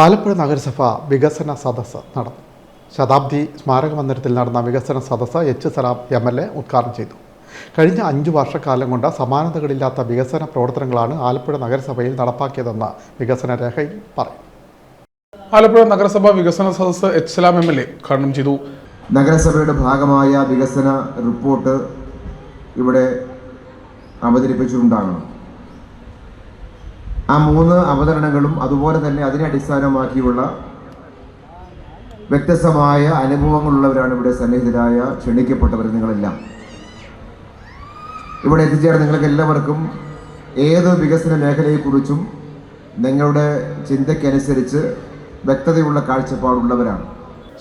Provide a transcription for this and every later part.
ആലപ്പുഴ നഗരസഭ വികസന സദസ് നടന്നു. ശതാബ്ദി സ്മാരക മന്ദിരത്തിൽ നടന്ന വികസന സദസ് H Salam M L A ഉദ്ഘാടനം ചെയ്തു. കഴിഞ്ഞ അഞ്ചു വർഷക്കാലം കൊണ്ട് സമാനതകളില്ലാത്ത വികസന പ്രവർത്തനങ്ങളാണ് ആലപ്പുഴ നഗരസഭയിൽ നടപ്പാക്കിയതെന്ന് വികസന രേഖയിൽ പറയും ആലപ്പുഴ നഗരസഭ വികസന സദസ് H Salam M L A ഉദ്ഘാടനം ചെയ്തു. നഗരസഭയുടെ ഭാഗമായ വികസന റിപ്പോർട്ട് ഇവിടെ അവതരിപ്പിച്ചിട്ടുണ്ടാകണം. ആ മൂന്ന് അവതരണങ്ങളും അതുപോലെ തന്നെ അതിനെ അടിസ്ഥാനമാക്കിയുള്ള വ്യത്യസ്തമായ അനുഭവങ്ങളുള്ളവരാണ് ഇവിടെ സന്നിഹിതരായ ക്ഷണിക്കപ്പെട്ടവർ നിങ്ങളെല്ലാം. ഇവിടെ എത്തിച്ചേർന്ന നിങ്ങൾക്ക് എല്ലാവർക്കും ഏത് വികസന മേഖലയെക്കുറിച്ചും നിങ്ങളുടെ ചിന്തയ്ക്കനുസരിച്ച് വ്യക്തതയുള്ള കാഴ്ചപ്പാടുള്ളവരാണ്.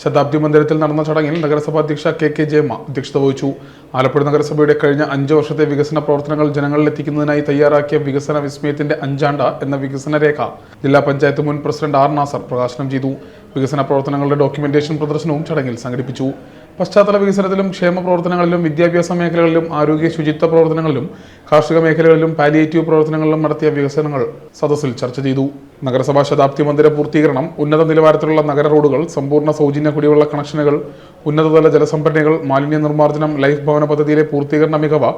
ശതാബ്ദി മന്ദിരത്തിൽ നടന്ന ചടങ്ങിൽ നഗരസഭാ അധ്യക്ഷ കെ കെ ജയമ്മ അധ്യക്ഷത വഹിച്ചു. ആലപ്പുഴ നഗരസഭയുടെ കഴിഞ്ഞ അഞ്ച് വർഷത്തെ വികസന പ്രവർത്തനങ്ങൾ ജനങ്ങളിലെത്തിക്കുന്നതിനായി തയ്യാറാക്കിയ വികസന വിസ്മയത്തിന്റെ അഞ്ചാണ്ട എന്ന വികസന രേഖ ജില്ലാ പഞ്ചായത്ത് മുൻ പ്രസിഡന്റ് ആർ നാസർ പ്രകാശനം ചെയ്തു. വികസന പ്രവർത്തനങ്ങളുടെ ഡോക്യുമെന്റേഷൻ പ്രദർശനവും ചടങ്ങിൽ സംഘടിപ്പിച്ചു. പശ്ചാത്തല വികസനത്തിലും ക്ഷേമ പ്രവർത്തനങ്ങളിലും വിദ്യാഭ്യാസ മേഖലകളിലും ആരോഗ്യ ശുചിത്വ പ്രവർത്തനങ്ങളിലും കാർഷിക മേഖലകളിലും പാലിയേറ്റീവ് പ്രവർത്തനങ്ങളിലും നടത്തിയ വികസനങ്ങൾ സദസ്സിൽ ചർച്ച ചെയ്തു. നഗരസഭാ ശതാബ്ദി മന്ദിര പൂർത്തീകരണം ഉന്നത നിലവാരത്തിലുള്ള നഗര റോഡുകൾ സമ്പൂർണ സൗജന്യ കുടിവെള്ള കണക്ഷനുകൾ ഉന്നതതല ജലസംഭരണികൾ മാലിന്യ നിർമ്മാർജനം ലൈഫ് ഭവന പദ്ധതിയിലെ പൂർത്തീകരണ മികവ്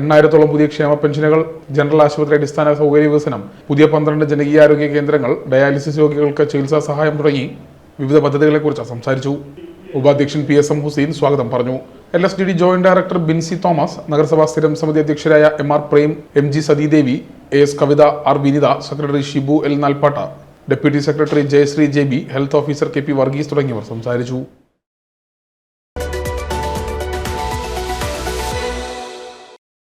എണ്ണായിരത്തോളം പുതിയ ക്ഷേമ പെൻഷനുകൾ ജനറൽ ആശുപത്രി അടിസ്ഥാന സൗകര്യ വികസനം പുതിയ പന്ത്രണ്ട് ജനകീയാരോഗ്യ കേന്ദ്രങ്ങൾ ഡയാലിസിസ് രോഗികൾക്ക് ചികിത്സാ സഹായം തുടങ്ങി വിവിധ പദ്ധതികളെക്കുറിച്ച് സംസാരിച്ചു. ഉപാധ്യക്ഷൻ പി എസ് എം ഹുസൈൻ സ്വാഗതം പറഞ്ഞു. L S D D joint director Binsi Thomas നഗരസഭാ സ്ഥിരം സമിതി അധ്യക്ഷരായ M R Prem M G Sathidevi A S Kavitha R Vinitha secretary Shibu L Nalpatta deputy secretary Jayasree J B health officer K P Varghese തുടങ്ങിയവർ സംസാരിച്ചു.